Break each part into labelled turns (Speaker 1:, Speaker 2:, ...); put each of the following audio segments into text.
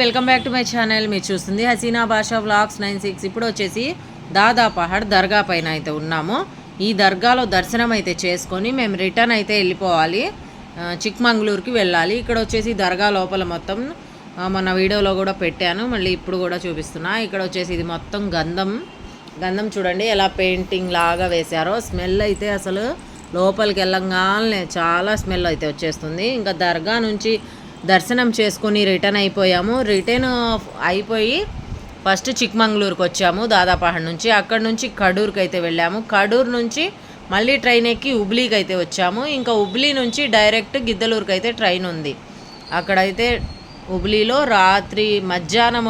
Speaker 1: Welcome back to my channel. మీరు చూస్తుంది హసీనా భాషా వ్లాగ్స్ నైన్ సిక్స్. ఇప్పుడు వచ్చేసి దాదా పహాడ్ దర్గా పైన అయితే ఉన్నాము. ఈ దర్గాలో దర్శనం అయితే చేసుకొని మేము రిటర్న్ అయితే వెళ్ళిపోవాలి. చిక్మంగళూరుకి వెళ్ళాలి. ఇక్కడ వచ్చేసి దర్గా లోపల మొత్తం మన వీడియోలో కూడా పెట్టాను. మళ్ళీ ఇప్పుడు కూడా చూపిస్తున్నా. ఇక్కడ వచ్చేసి ఇది మొత్తం గంధం. గంధం చూడండి ఎలా పెయింటింగ్ లాగా వేశారో. స్మెల్ అయితే అసలు లోపలికి వెళ్ళంగానే చాలా స్మెల్ అయితే వచ్చేస్తుంది. ఇంకా దర్గా నుంచి దర్శనం చేసుకుని రిటర్న్ అయిపోయాము. రిటర్న్ అయిపోయి ఫస్ట్ చిక్మంగళూరుకి వచ్చాము దాదాపహాడ్ నుంచి. అక్కడ నుంచి కడూరుకి అయితే వెళ్ళాము. కడూరు నుంచి మళ్ళీ ట్రైన్ ఎక్కి హుబ్లీకి అయితే వచ్చాము. ఇంకా హుబ్లీ నుంచి డైరెక్ట్ గిద్దలూరుకి అయితే ట్రైన్ ఉంది. అక్కడైతే హుబ్లీలో రాత్రి మధ్యాహ్నం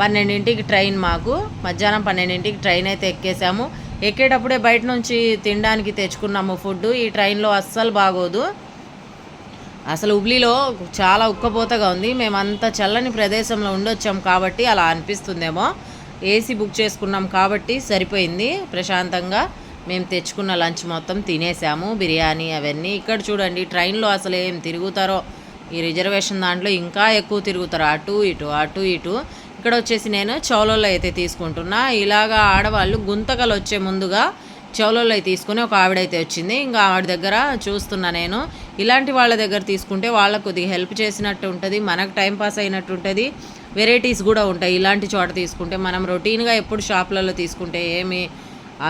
Speaker 1: పన్నెండింటికి ట్రైన్ మాకు. మధ్యాహ్నం పన్నెండింటికి ట్రైన్ అయితే ఎక్కేసాము. ఎక్కేటప్పుడే బయట నుంచి తినడానికి తెచ్చుకున్నాము ఫుడ్ ఈ ట్రైన్లో అస్సలు బాగోదు. అసలు హుబ్లీలో చాలా ఉక్కపోతగా ఉంది. మేము అంత చల్లని ప్రదేశంలో ఉండొచ్చాం కాబట్టి అలా అనిపిస్తుందేమో. ఏసీ బుక్ చేసుకున్నాం కాబట్టి సరిపోయింది. ప్రశాంతంగా మేము తెచ్చుకున్న లంచ్ మొత్తం తినేసాము. బిర్యానీ అవన్నీ. ఇక్కడ చూడండి ట్రైన్లో అసలు ఏం తిరుగుతారో. ఈ రిజర్వేషన్ దాంట్లో ఇంకా ఎక్కువ తిరుగుతారు. అటు ఇటు అటు ఇటు. ఇక్కడ వచ్చేసి నేను చౌలలో అయితే తీసుకుంటున్నా. ఇలాగా ఆడవాళ్ళు గుంతకలు వచ్చే ముందుగా చెవులలో తీసుకుని ఒక ఆవిడైతే వచ్చింది. ఇంకా ఆవిడ దగ్గర చూస్తున్నా నేను. ఇలాంటి వాళ్ళ దగ్గర తీసుకుంటే వాళ్ళకు కొద్దిగా హెల్ప్ చేసినట్టు ఉంటుంది మనకు టైం పాస్ అయినట్టు ఉంటుంది వెరైటీస్ కూడా ఉంటాయి. ఇలాంటి చోట తీసుకుంటే మనం రొటీన్గా ఎప్పుడు షాప్లలో తీసుకుంటే ఏమి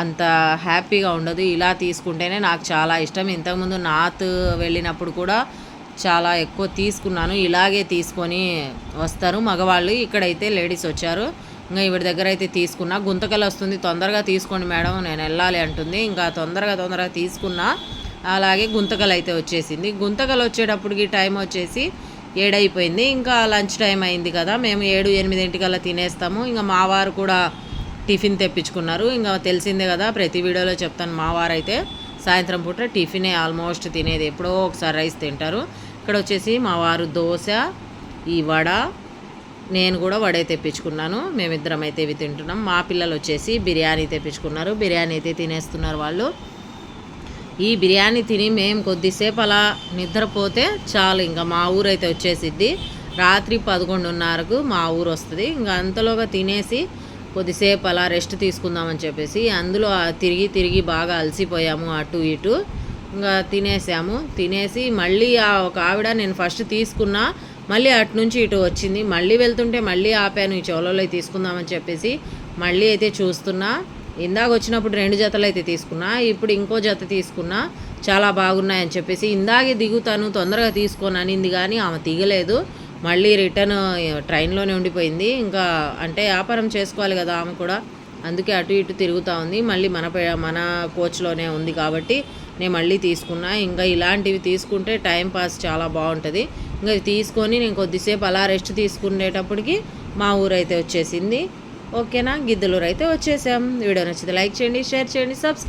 Speaker 1: అంత హ్యాపీగా ఉండదు. ఇలా తీసుకుంటేనే నాకు చాలా ఇష్టం. ఇంతకుముందు నాత్ వెళ్ళినప్పుడు కూడా చాలా ఎక్కువ తీసుకున్నాను. ఇలాగే తీసుకొని వస్తారు. మగవాళ్ళు ఇక్కడైతే లేడీస్ వచ్చారు. ఇంకా ఈవిడ దగ్గర అయితే తీసుకున్నా. గుంతకలు వస్తుంది. తొందరగా తీసుకోండి మేడం నేను వెళ్ళాలి అంటుంది. ఇంకా తొందరగా తొందరగా తీసుకున్నా. అలాగే గుంతకలు అయితే వచ్చేసింది. గుంతకలు వచ్చేటప్పటికి టైం వచ్చేసి ఏడైపోయింది. ఇంకా లంచ్ టైం అయింది కదా మేము ఏడు ఎనిమిదింటికల్లా తినేస్తాము. ఇంకా మా వారు కూడా టిఫిన్ తెప్పించుకున్నారు. ఇంకా తెలిసిందే కదా ప్రతి వీడియోలో చెప్తాను మా వారు అయితే సాయంత్రం పూట టిఫినే ఆల్మోస్ట్ తినేది. ఎప్పుడో ఒకసారి రైస్ తింటారు. ఇక్కడ వచ్చేసి మా వారు దోశ ఈ వడ నేను కూడా వడే తెప్పించుకున్నాను. మేమిద్దరం అయితే ఇవి తింటున్నాం. మా పిల్లలు వచ్చేసి బిర్యానీ తెప్పించుకున్నారు. బిర్యానీ అయితే తినేస్తున్నారు వాళ్ళు. ఈ బిర్యానీ తిని మేము కొద్దిసేపు అలా నిద్రపోతే చాలు ఇంకా మా ఊరు అయితే వచ్చేసిద్ది. రాత్రి పదకొండున్నరకు మా ఊరు వస్తుంది. ఇంకా అంతలోగా తినేసి కొద్దిసేపు అలా రెస్ట్ తీసుకుందామని చెప్పేసి అందులో తిరిగి తిరిగి బాగా అలసిపోయాము అటు ఇటు. ఇంకా తినేసాము. తినేసి మళ్ళీ ఆ ఒక ఆవిడ నేను ఫస్ట్ తీసుకున్నా మళ్ళీ అటు నుంచి ఇటు వచ్చింది. మళ్ళీ వెళ్తుంటే మళ్ళీ ఆపాను ఈ చోలలో తీసుకుందామని చెప్పేసి మళ్ళీ అయితే చూస్తున్నా. ఇందాక వచ్చినప్పుడు రెండు జతలు అయితే తీసుకున్నా ఇప్పుడు ఇంకో జత తీసుకున్నా చాలా బాగున్నాయని చెప్పేసి ఇందాకే దిగుతాను తొందరగా తీసుకోను అనింది కానీ ఆమె దిగలేదు. మళ్ళీ రిటర్న్ ట్రైన్లోనే ఉండిపోయింది. ఇంకా అంటే వ్యాపారం చేసుకోవాలి కదా ఆమె కూడా. అందుకే అటు ఇటు తిరుగుతూ ఉంది. మళ్ళీ మన పే- మన కోచ్లోనే ఉంది కాబట్టి నేను మళ్ళీ తీసుకున్నా. ఇంకా ఇలాంటివి తీసుకుంటే టైం పాస్ చాలా బాగుంటుంది. ఇంకా తీసుకొని నేను కొద్దిసేపు అలా రెస్ట్ తీసుకునేటప్పటికి మా ఊరు అయితే వచ్చేసింది. ఓకేనా? గిద్దలూరు అయితే వచ్చేసాం. వీడియో నచ్చితే లైక్ చేయండి షేర్ చేయండి సబ్స్క్రైబ్